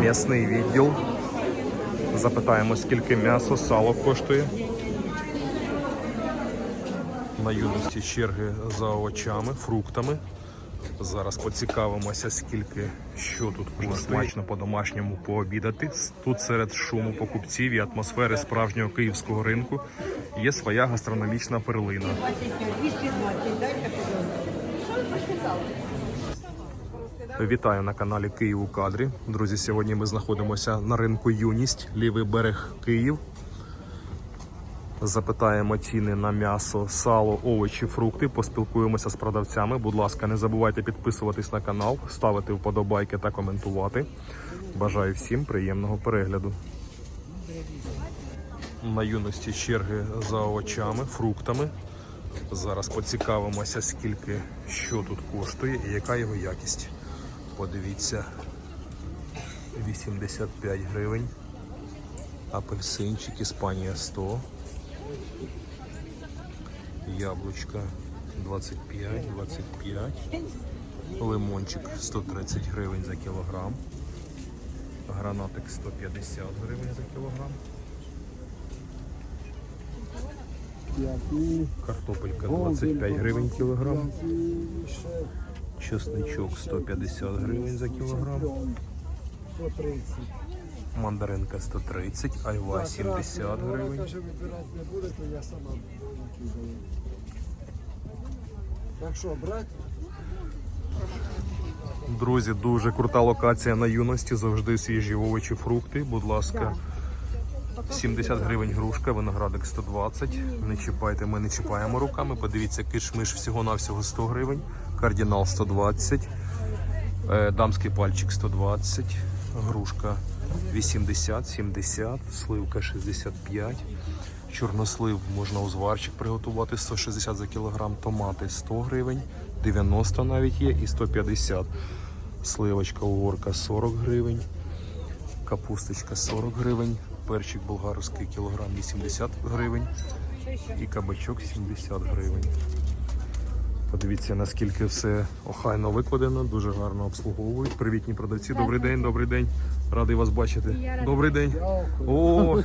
М'ясний відділ. Запитаємо, скільки м'ясо, сало коштує. На юності черги за овочами, фруктами. Зараз поцікавимося, скільки що тут коштує. Смачно по-домашньому пообідати. Тут серед шуму покупців і атмосфери справжнього київського ринку є своя гастрономічна перлина. 220, дайте, пожалуйста. Вітаю на каналі Київ у кадрі. Друзі, сьогодні ми знаходимося на ринку Юність, лівий берег Київ. Запитаємо ціни на м'ясо, сало, овочі, фрукти. Поспілкуємося з продавцями. Будь ласка, не забувайте підписуватись на канал, ставити вподобайки та коментувати. Бажаю всім приємного перегляду. На юності черги за овочами, фруктами. Зараз поцікавимося, скільки що тут коштує і яка його якість. Подивіться, 85 гривень. Апельсинчик, Іспанія 100. Яблучка 25, 25. Лимончик 130 гривень за кілограм. Гранатик 150 гривень за кілограм. Картопелька 25 гривень кілограм. Чесничок 150 гривень за кілограм. Мандаринка 130, айва 70 гривень. Каже, вибирати не будете, я сама накидаю. Так що, брати? Друзі, дуже крута локація на юності. Завжди свіжі овочі, фрукти. Будь ласка, 70 гривень грушка, виноградик 120. Не чіпайте, ми не чіпаємо руками. Подивіться, кишмиш всього-навсього 100 гривень, кардинал 120, е, дамський пальчик 120, грушка 80, 70, сливка 65. Чорнослив можна узварчик приготувати 160 за кілограм, томати 100 гривень, 90 навіть є і 150. Сливочка угорка 40 гривень, капусточка 40 гривень, перчик болгарський кілограм 80 гривень і кабачок 70 гривень. Подивіться, наскільки все охайно викладено, дуже гарно обслуговують. Привітні продавці. Добрий день, добрий день. Радий вас бачити. Добрий день. О,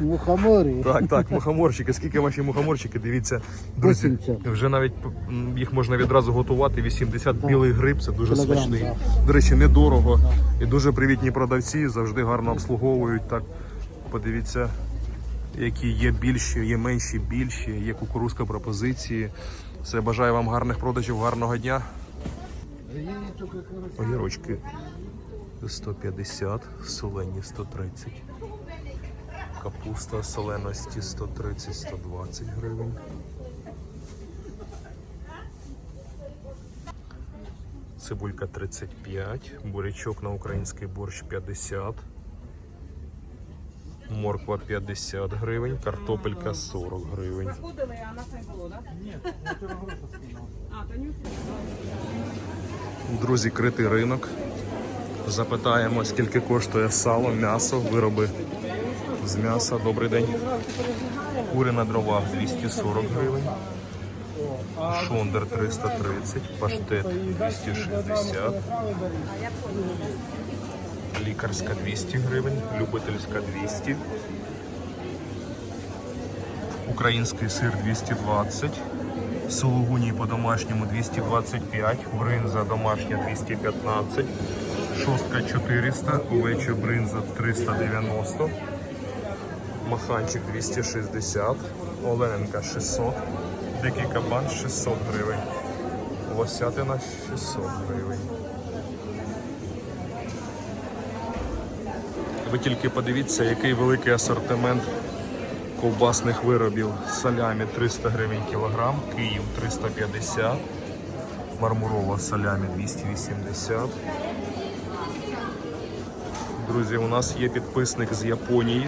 Мухоморі. так, так, мухоморчики. Скільки ваші мухоморчики? Дивіться, друзі, вже навіть їх можна відразу готувати. 80 білий гриб, це дуже смачний. До речі, недорого. І дуже привітні продавці, завжди гарно обслуговують. Так, подивіться, які є більші, є менші, більші, є кукурузка пропозиції. Все, бажаю вам гарних продажів, гарного дня. Огірочки 150, солені 130. Капуста соленості 130-120 гривень. Цибулька 35, бурячок на український борщ 50. Морква 50 гривень, картопелька 40 гривень. Ні, А, то Друзі, критий ринок. Запитаємо, скільки коштує сало, м'ясо, вироби з м'яса. Добрий день. Кури на дровах 240 гривень. Шондер 330, паштет 260. Лікарська 200 гривень, любительська 200. Український сир 220. Сулугуні по-домашньому 225, бринза домашня 215, шостка 400, овеча бринза 390, маханчик 260, олененка 600, дикий кабан 600 гривень, лосятина 600 гривень. Ви тільки подивіться, який великий асортимент ковбасних виробів. Салямі 300 гривень кілограм, Київ 350, мармурова салямі 280. Друзі, у нас є підписник з Японії,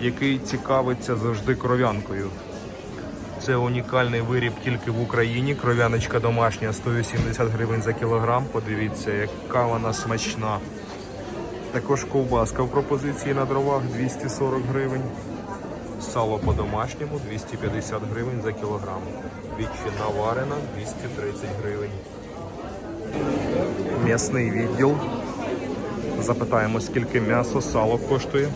який цікавиться завжди кров'янкою. Це унікальний виріб тільки в Україні. Кров'яночка домашня 180 гривень за кілограм. Подивіться, яка вона смачна. Також ковбаска в пропозиції на дровах 240 гривень. Сало по-домашньому 250 гривень за кілограм. Ветчина варена 230 гривень. М'ясний відділ. Запитаємо, скільки м'ясо, сало коштує.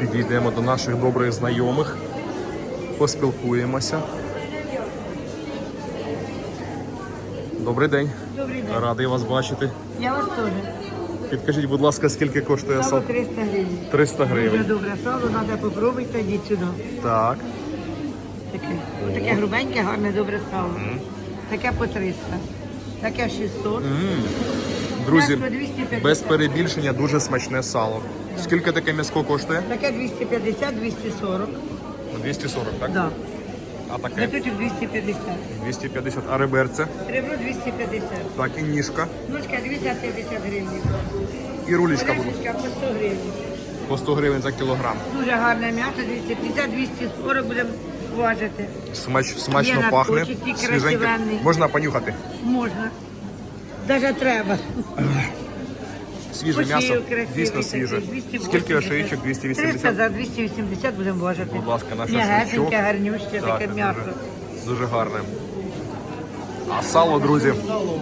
Підійдемо до наших добрих знайомих, поспілкуємося. Добрий день. Добрий день. Радий вас бачити. Я вас теж. Підкажіть, будь ласка, скільки коштує Сало сало? 300 гривень. 300 гривень. Дуже добре сало, треба попробуйте, йдіть сюди. Так. Таке, таке грубеньке, гарне, добре сало. Таке по 300. Таке 600. Друзі, М'ясо 250. без перебільшення дуже смачне сало. Скільки таке м'яско коштує? Таке 250, 240. 240, так? Да. А таке Летучок 250. 250. А реберце? Ребро 250. Так, і ніжка. Ножка 250 гривень. І рулічка буде. Речечка по 100 гривень. По 100 гривень за кілограм. Дуже гарне м'ясо, 250, 240 будемо важити. Смач, смачно Є пахне. Свіженьке. красивенний. Можна понюхати. Можна. Даже треба. Свіже м'ясо. красивий Дійсно такий, свіже. 280. Скільки ошиїчок? 300 280. за 280 будемо важити. Будь ласка, на М'ягесеньке, шашличок. гарнюще, таке Так, м'ясо. Дуже, дуже гарне. А сало, друзі, Сало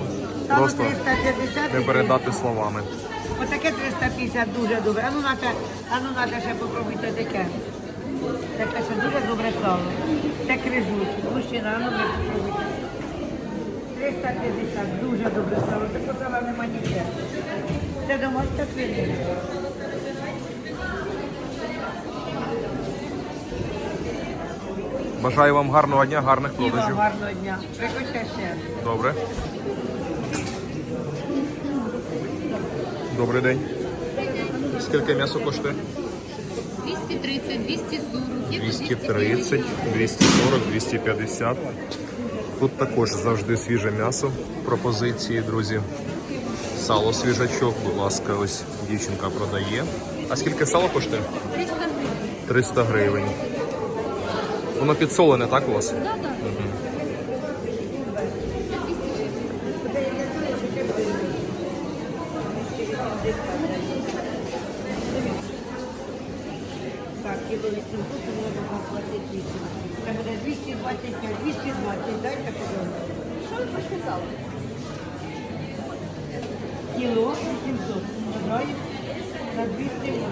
просто 350 не передати словами. Отаке 350 дуже добре. А ну нате, а ну ще попробуйте таке. Таке ще дуже добре сало. Це крижучий. Мужчина, а ну попробуйте. 350, дуже добре сало. Такого сала нема ніде. Це домашня свинина. Бажаю вам гарного дня, гарних І вам продажів. гарного дня. Приходьте ще. Добре. Добрий день. Скільки м'ясо коштує? 230, 240, є по 230, 240, 250. Тут також завжди свіже м'ясо. Пропозиції, друзі. Сало свіжачок, будь ласка, ось дівчинка продає. А скільки сало коштує? 300 гривень. 300 гривень. Воно підсолене, так у вас? Да, да. Так, кіло 800, то можна платити 8. Це буде 225, 220, дайте подумати. Що ви сказали? Кіло 800. Забрали на 280.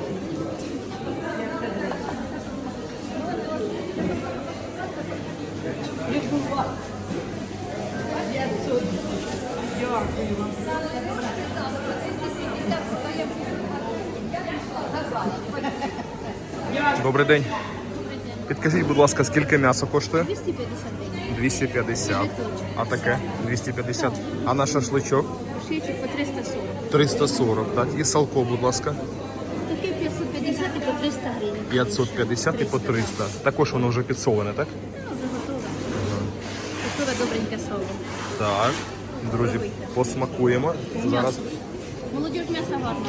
Як це буде? 500. Дякую вам. Добрий день. Підкажіть, будь ласка, скільки м'ясо коштує? 250 гривень. 250. А таке? 250. А на шашличок? Шийчик по 340. 340, так. І салко, будь ласка. Таке 550 і по 300 гривень. 550 і по 300. Також воно вже підсолене, так? Ну, вже готове. Готове добреньке сало. Так. Друзі, посмакуємо. Зараз. Молодіж м'ясо гарне.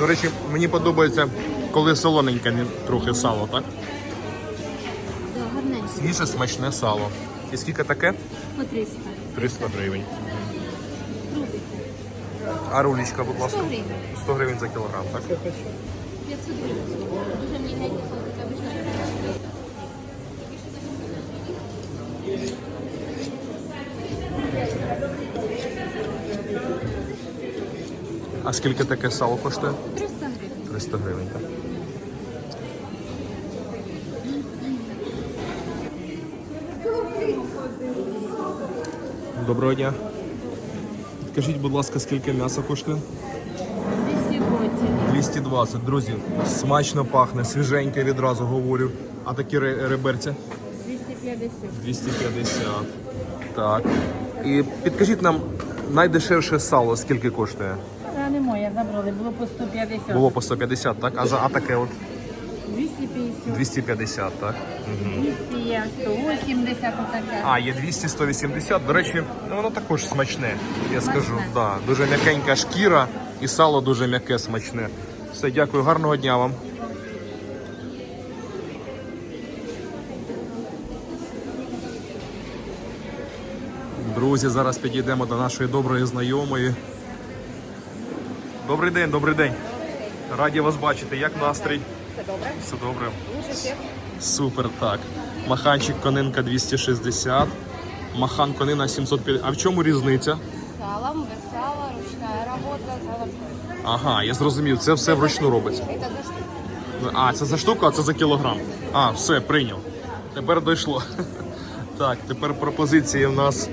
До речі, мені подобається, коли солоненьке не- трохи сало, так? Да, гарненьке. Свіже, смачне сало. І скільки таке? По 300. 300 гривень. А рулічка, будь ласка. 100 гривень. 100 гривень за кілограм, так? 500 гривень. Дуже таке обичне. А скільки таке сало коштує? 300 гривень. 300 гривень, так? Доброго дня. Скажіть, будь ласка, скільки м'яса коштує? 220. 220. Друзі, смачно пахне, свіженьке відразу говорю. А такі ре- реберця? 250. 250. Так. І підкажіть нам найдешевше сало, скільки коштує? А не моє, забрали, було по 150. Було по 150, так? А за а таке от 250. 250, так? 200 180 отаке. А, є 200, 180. До речі, ну, воно також смачне, я скажу. Да, дуже м'якенька шкіра і сало дуже м'яке, смачне. Все, дякую, гарного дня вам. Друзі, зараз підійдемо до нашої доброї знайомої. Добрий день, добрий день. Раді вас бачити. Як настрій? Все добре. Все добре. Супер, так. Маханчик конинка 260. Махан конина 750. А в чому різниця? Салом, без сала, ручная работа, заводской. Ага, я зрозумів, це все вручну робиться. Это за что? А, це за штуку, а це за кілограм. А, все, прийняв. Тепер дійшло. Так, тепер пропозиції в нас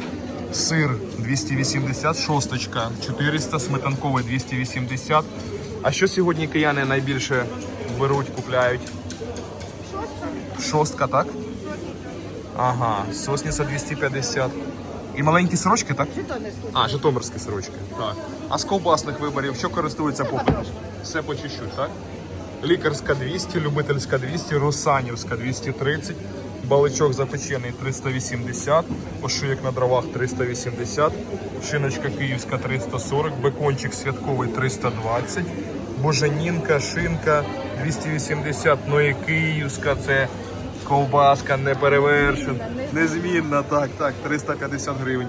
сир 280, шосточка 400, сметанковий 280. А що сьогодні кияни найбільше беруть, купляють? Шостка. Шостка, так? Ага, сосниця 250. І маленькі сорочки, так? Житомирські. А, житомирські сорочки. Так. А з ковбасних виборів що користується попитом? Все по чуть-чуть, так? Лікарська 200, любительська 200, Русанівська 230, баличок запечений 380, ошийок на дровах 380, шиночка київська 340, бекончик святковий 320, боженінка, шинка 280, ну і київська це ковбаска не перевершена, незмінна, так, так, 350 гривень.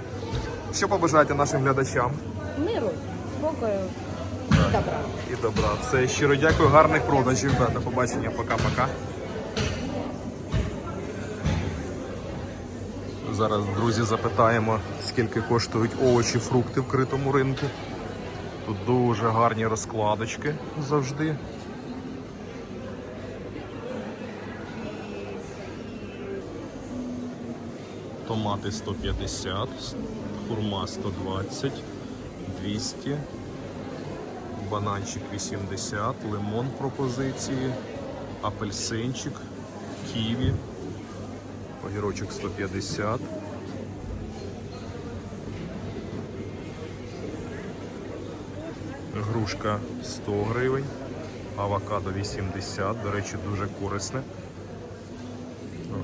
Що побажаєте нашим глядачам? Миру, спокою и добра. І добра. Все, щиро дякую, гарних продажів. Да, До побачення, пока-пока. Зараз, друзі, запитаємо, скільки коштують овочі, фрукти в критому ринку. Тут дуже гарні розкладочки завжди. Томати 150, хурма 120, 200, бананчик 80, лимон пропозиції, апельсинчик, ківі, огірочок 150. Грушка 100 гривень, авокадо 80, до речі, дуже корисне.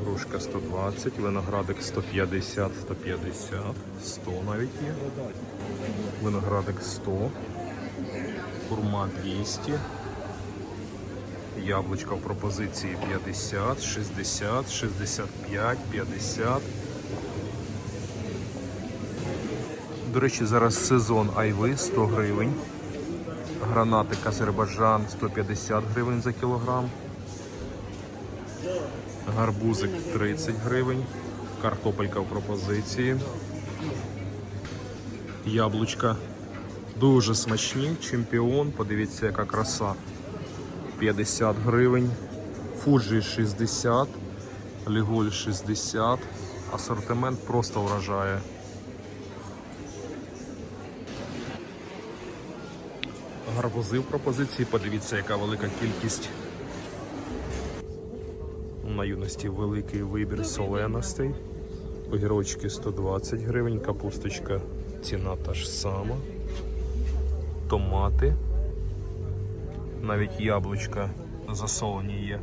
Грушка 120, виноградик 150, 150, 100 навіть є. Виноградик 100, хурма 200, яблучка в пропозиції 50, 60, 65, 50. До речі, зараз сезон айви 100 гривень. Гранатик Азербайджан 150 гривень за кілограм. Гарбузик 30 гривень. Картопелька в пропозиції. Яблучка дуже смачні. Чемпіон. Подивіться, яка краса. 50 гривень. Фуджі 60. Ліголь 60. Асортимент просто вражає. Гарбузи в пропозиції. Подивіться, яка велика кількість. На юності великий вибір соленостей. Огірочки 120 гривень, капусточка ціна та ж сама. Томати. Навіть яблучка засолені є.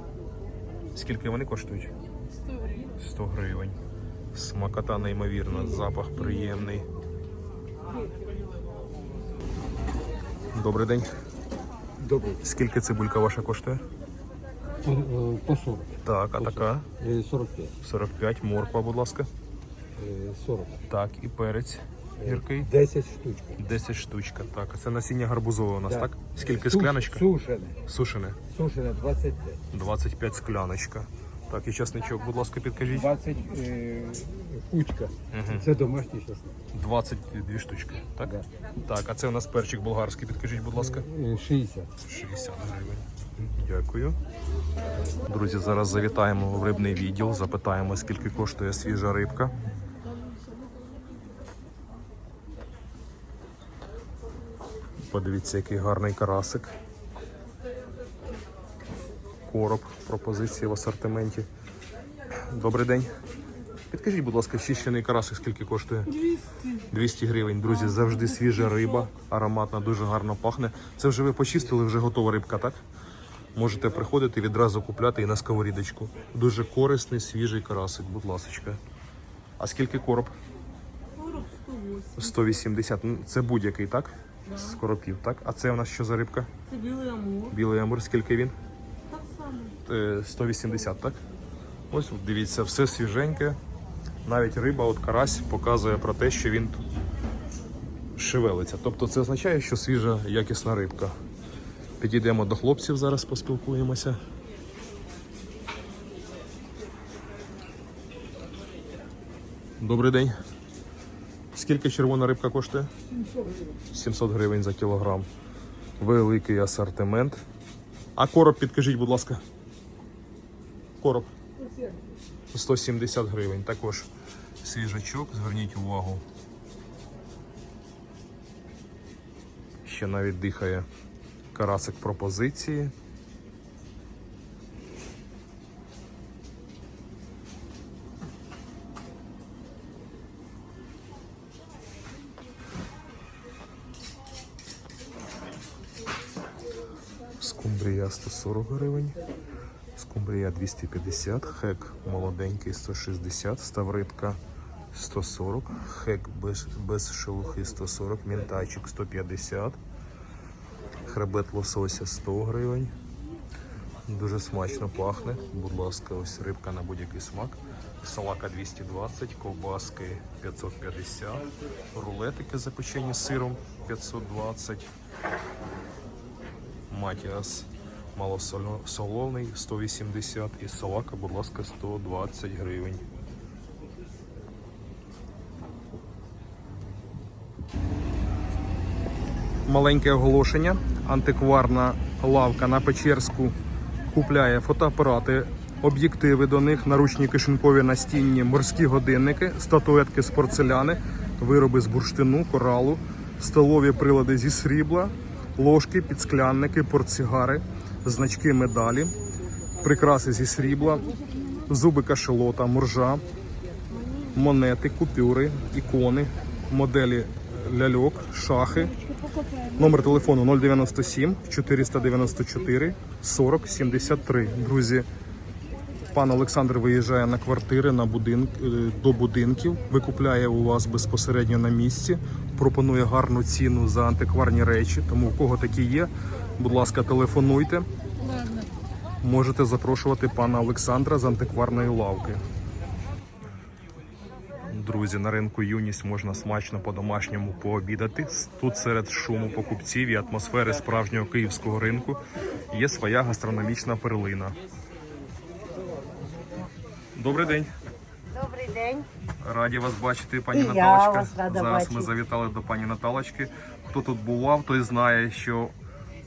Скільки вони коштують? 100 гривень. 100 гривень. Смакота неймовірна, запах приємний. Добрий день. Добре. Скільки цибулька ваша коштує? По, е, по 40. Так, а така? Е, 45. 45, морква, будь ласка. Е, 40. Так, і перець гіркий. 10 штучка. 10 штучка. Так, а це насіння гарбузове у нас, Да. так? Скільки Суш- скляночка? Сушене. Сушене. Сушене 25. 25 скляночка. Так, і часничок, будь ласка, підкажіть. 20 е, кучка. Це домашній часник. 22 штучки. Так? Да. Так, а це у нас перчик болгарський, підкажіть, будь ласка. Е, 60. 60 гривень. Дякую. Друзі, зараз завітаємо в рибний відділ, запитаємо, скільки коштує свіжа рибка. Подивіться, який гарний карасик. Короб пропозиції в асортименті. Добрий день. Підкажіть, будь ласка, чищений карасик скільки коштує? 200. 200 гривень. Друзі, завжди свіжа риба, ароматна, дуже гарно пахне. Це вже ви почистили, вже готова рибка, так? Можете приходити відразу купляти і на сковорідочку. Дуже корисний, свіжий карасик, будь ласочка. А скільки короб? Короб 180. Ну, Це будь-який, так? З коропів, так? А це у нас що за рибка? Це білий амур. Білий амур, скільки він? Е, 180, так? Ось дивіться, все свіженьке. Навіть риба, от карась показує про те, що він тут шевелиться. Тобто це означає, що свіжа якісна рибка. Підійдемо до хлопців, зараз поспілкуємося. Добрий день. Скільки червона рибка коштує? 700 гривень за кілограм. Великий асортимент. А короб підкажіть, будь ласка. Короб. 170 гривень. Також свіжачок, зверніть увагу. Ще навіть дихає карасик пропозиції. Скумбрія 140 гривень. Скумбрія 250, хек молоденький 160, ставритка 140, хек без, без шелухи 140, мінтайчик 150, хребет лосося 100 гривень. Дуже смачно пахне. Будь ласка, ось рибка на будь-який смак. Салака 220, ковбаски 550, рулетики запечені сиром 520. Матіас малосолоний 180 і салака, будь ласка, 120 гривень. Маленьке оголошення. Антикварна лавка на Печерську купляє фотоапарати, об'єктиви до них, наручні кишенькові настінні, морські годинники, статуетки з порцеляни, вироби з бурштину, коралу, столові прилади зі срібла, ложки, підсклянники, портсигари, значки медалі, прикраси зі срібла, зуби кашелота, моржа, монети, купюри, ікони, моделі ляльок, шахи. Номер телефону 097 494 40 73. Друзі, пан Олександр виїжджає на квартири на будинк, е, до будинків, викупляє у вас безпосередньо на місці, пропонує гарну ціну за антикварні речі. Тому в кого такі є, будь ласка, телефонуйте. Можете запрошувати пана Олександра з антикварної лавки. Друзі, на ринку юність можна смачно по-домашньому пообідати. Тут серед шуму покупців і атмосфери справжнього київського ринку є своя гастрономічна перлина. Добрий день. Добрий день. Раді вас бачити, пані І я Наталочка. вас рада Зараз ми бачити. завітали до пані Наталочки. Хто тут бував, той знає, що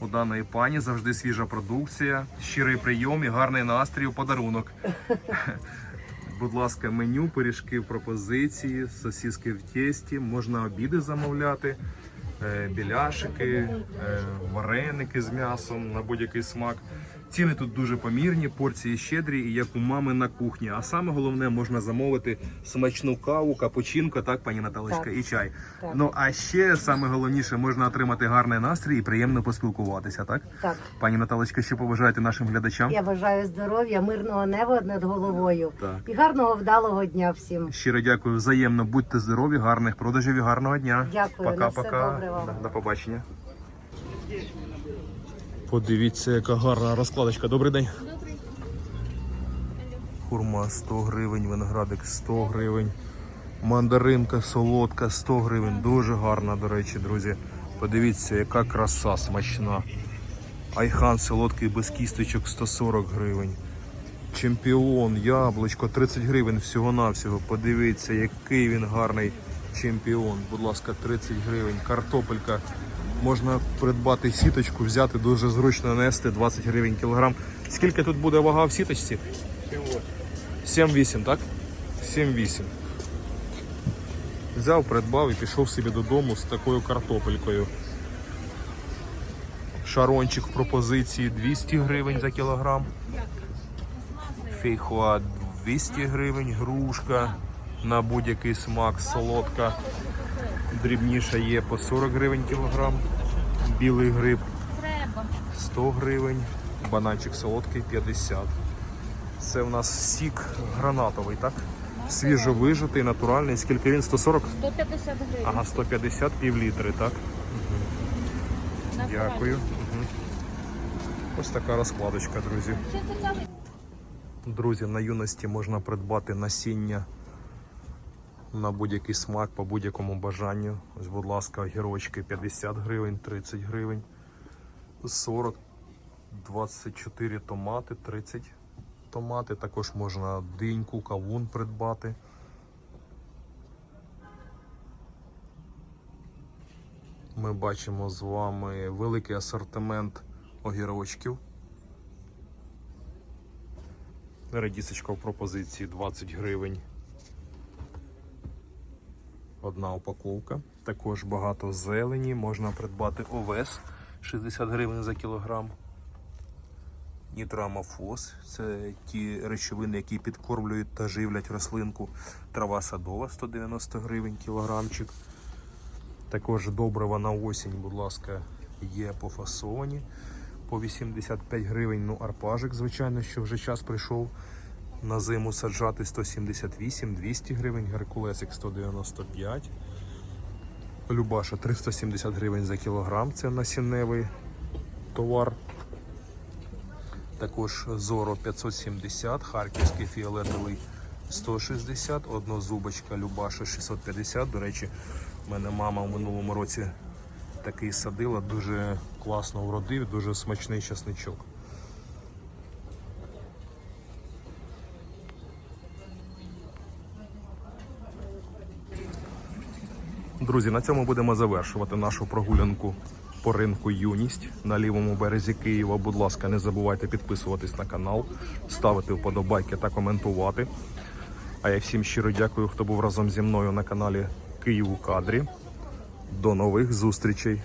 у даної пані завжди свіжа продукція, щирий прийом і гарний настрій у подарунок. Будь ласка, меню, пиріжки в пропозиції, сосиски в тісті, можна обіди замовляти, е, біляшики, е, вареники з м'ясом на будь-який смак. Ціни тут дуже помірні, порції щедрі і як у мами на кухні. А саме головне можна замовити смачну каву, капучинко, так, пані Наталочка, Так. і чай. Так. Ну а ще саме головніше можна отримати гарний настрій і приємно поспілкуватися, так? Так. Пані Наталочка, що побажаєте нашим глядачам? Я бажаю здоров'я, мирного неба над головою Так. і гарного вдалого дня всім. Щиро дякую взаємно. Будьте здорові, гарних продажів і гарного дня. Дякую, на все Пока-пока. добре вам. До, до побачення. Подивіться, яка гарна розкладочка. Добрий день. Добрий. Хурма 100 гривень, виноградик 100 гривень, мандаринка солодка 100 гривень. Дуже гарна, до речі, друзі. Подивіться, яка краса смачна. Айхан солодкий без кісточок 140 гривень. Чемпіон, яблучко 30 гривень всього-навсього. Подивіться, який він гарний чемпіон. Будь ласка, 30 гривень. Картопелька. Можна придбати сіточку, взяти, дуже зручно нести 20 гривень кілограм. Скільки тут буде вага в сіточці? 7-8, так? 7-8. Взяв, придбав і пішов собі додому з такою картопелькою. Шарончик в пропозиції 200 гривень за кілограм. Фейхоа 200 гривень, грушка на будь-який смак, солодка. Дрібніша є по 40 гривень кілограм. Білий гриб 100 гривень, бананчик солодкий 50. Це в нас сік гранатовий, так? Свіжовижитий, натуральний. Скільки він? 140? 150 гривень. Ага, 150 пів літри, так? Натурально. Дякую. Мгм. Ось така розкладочка, друзі. Друзі, на юності можна придбати насіння на будь-який смак по будь-якому бажанню. Ось, будь ласка, огірочки 50 гривень, 30 гривень, 40, 24 томати, 30 томати. Також можна диньку, кавун придбати. Ми бачимо з вами великий асортимент огірочків. Редісочка в пропозиції 20 гривень. Одна упаковка. Також багато зелені. Можна придбати овес 60 гривень за кілограм. Нітроамофос це ті речовини, які підкормлюють та живлять рослинку. Трава садова 190 гривень кілограмчик. Також добрива на осінь, будь ласка, є пофасовані по 85 гривень. Ну, арпажик, звичайно, що вже час прийшов. На зиму саджати 178, 200 гривень, геркулесик 195. Любаша 370 гривень за кілограм. Це насінневий товар. Також Зоро 570, Харківський фіолетовий 160, однозубочка Любаша 650. До речі, в мене мама в минулому році такий садила, дуже класно вродив, дуже смачний часничок. Друзі, на цьому будемо завершувати нашу прогулянку по ринку Юність на лівому березі Києва. Будь ласка, не забувайте підписуватись на канал, ставити вподобайки та коментувати. А я всім щиро дякую, хто був разом зі мною на каналі Київ у кадрі. До нових зустрічей!